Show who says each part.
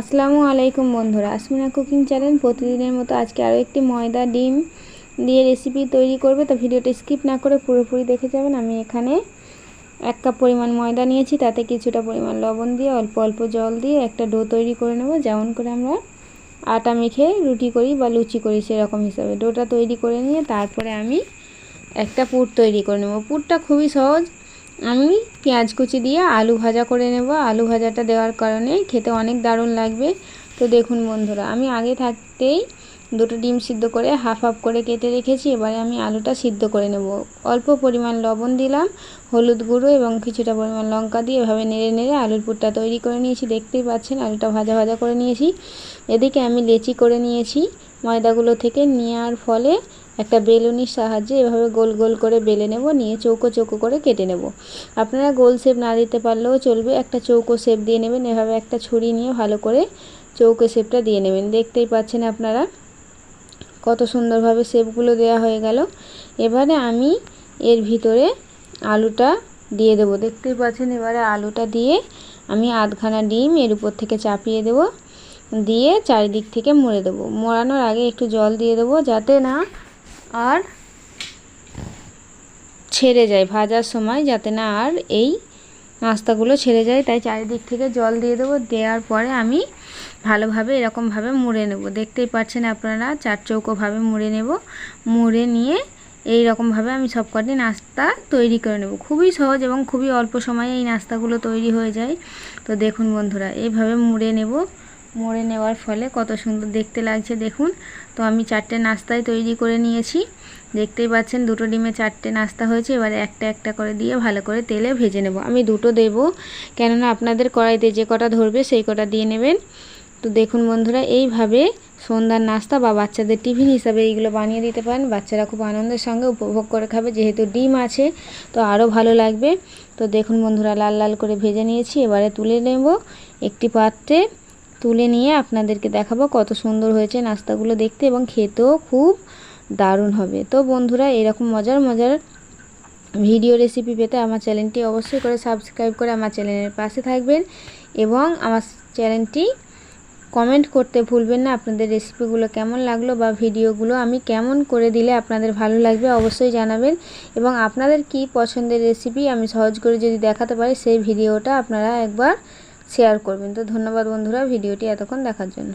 Speaker 1: আসসালামু আলাইকুম বন্ধুরা, আসমিনা কুকিং চ্যানেল। প্রতিদিনের মতো আজকে আরও একটি ময়দা, ডিম দিয়ে রেসিপি তৈরি করবে। তো ভিডিওটা স্কিপ না করে পুরোপুরি দেখে যাবেন। আমি এখানে এক কাপ পরিমাণ ময়দা নিয়েছি, তাতে কিছুটা পরিমাণ লবণ দিয়ে অল্প অল্প জল দিয়ে একটা ডো তৈরি করে নেব। যেমন করে আমরা আটা মেখে রুটি করি বা লুচি করি, সেরকম হিসাবে ডোটা তৈরি করে নিয়ে তারপরে আমি একটা পুর তৈরি করে নেব। পুরটা খুবই সহজ আমি পেঁয়াজ কুচি দিয়ে আলু ভাজা করে নেব। আলু ভাজাটা দেওয়ার কারণে খেতে অনেক দারুণ লাগবে। তো দেখুন বন্ধুরা, আমি আগে থাকতেই দুটো ডিম সিদ্ধ করে হাফ হাফ করে কেটে রেখেছি। এবারে আমি আলুটা সিদ্ধ করে নেব। অল্প পরিমাণ লবণ দিলাম, হলুদ গুঁড়ো এবং কিছুটা পরিমাণ লঙ্কা দিয়ে এভাবে নেড়ে নেড়ে আলুর পুরটা তৈরি করে নিয়েছি। দেখতেই পাচ্ছেন, আলুটা ভাজা ভাজা করে নিয়েছি। এদিকে আমি লেচি করে নিয়েছি। ময়দাগুলো থেকে নেওয়ার ফলে একটা বেলুনির সাহায্যে এভাবে গোল গোল করে বেলে নেব, নিয়ে চৌকো চৌকো করে কেটে নেব। আপনারা গোল শেপ না দিতে পারলেও চলবে, একটা চৌকো শেপ দিয়ে নেবেন, এভাবে একটা ছুরি নিয়ে ভালো করে চৌকো শেপটা দিয়ে নেবেন। দেখতেই পাচ্ছেন আপনারা কত সুন্দরভাবে শেপগুলো দেওয়া হয়ে গেল। এবারে আমি এর ভিতরে আলুটা দিয়ে দেবো। দেখতেই পাচ্ছেন এবারে আলুটা দিয়ে আমি আধখানা ডিম এর উপর থেকে চাপিয়ে দেব, দিয়ে চারিদিক থেকে মুড়ে দেবো। মোড়ানোর আগে একটু জল দিয়ে দেবো, যাতে না আর ছেড়ে যায় ভাজার সময়, যাতে না আর এই নাস্তাগুলো ছেড়ে যায়। তাই চারিদিক থেকে জল দিয়ে দেবো। দেওয়ার পরে আমি ভালোভাবে, এরকমভাবে মুড়ে নেব। দেখতেই পাচ্ছেন আপনারা, চার চৌকোভাবে মুড়ে নেব। মুড়ে নিয়ে এই রকমভাবে আমি সব কটি নাস্তা তৈরি করে নেব। খুবই সহজ এবং খুবই অল্প সময়ে এই নাস্তাগুলো তৈরি হয়ে যায়। তো দেখুন বন্ধুরা, এইভাবে মুড়ে নেব। মুড়ে নেওয়ার ফলে কত সুন্দর দেখতে লাগছে, দেখুন। তো আমি চারটে নাস্তায় তৈরি করে নিয়েছি। দেখতেই পাচ্ছেন, দুটো ডিমে চারটে নাস্তা হয়েছে। এবারে একটা একটা করে দিয়ে ভালো করে তেলে ভেজে নেব। আমি দুটো দেব, কেননা আপনাদের কড়াইতে যে কটা ধরবে সেই কটা দিয়ে নেবেন। তো দেখুন বন্ধুরা, এইভাবে সন্ধ্যার নাস্তা বা বাচ্চাদের টিফিন হিসাবে এইগুলো বানিয়ে দিতে পারেন। বাচ্চারা খুব আনন্দের সঙ্গে উপভোগ করে খাবে। যেহেতু ডিম আছে, তো আরও ভালো লাগবে। তো দেখুন বন্ধুরা, লাল লাল করে ভেজে নিয়েছি। এবারে তুলে নেব একটি পাত্রে। তুলে নিয়ে আপনাদেরকে দেখাবো কত সুন্দর হয়েছে নাস্তাগুলো দেখতে এবং খেতেও খুব দারুণ হবে। তো বন্ধুরা, এরকম মজার মজার ভিডিও রেসিপি পেতে আমার চ্যানেলটি অবশ্যই করে সাবস্ক্রাইব করে আমার চ্যানেলের পাশে থাকবেন এবং আমার চ্যানেলটি কমেন্ট করতে ভুলবেন না। আপনাদের রেসিপিগুলো কেমন লাগল বা ভিডিওগুলো আমি কেমন করে দিলে আপনাদের ভালো লাগবে অবশ্যই জানাবেন এবং আপনাদের কি পছন্দের রেসিপি আমি সহজ করে যদি দেখাতে পারি সেই ভিডিওটা আপনারা একবার শেয়ার করবেন। তো ধন্যবাদ বন্ধুরা ভিডিওটি এতক্ষণ দেখার জন্য।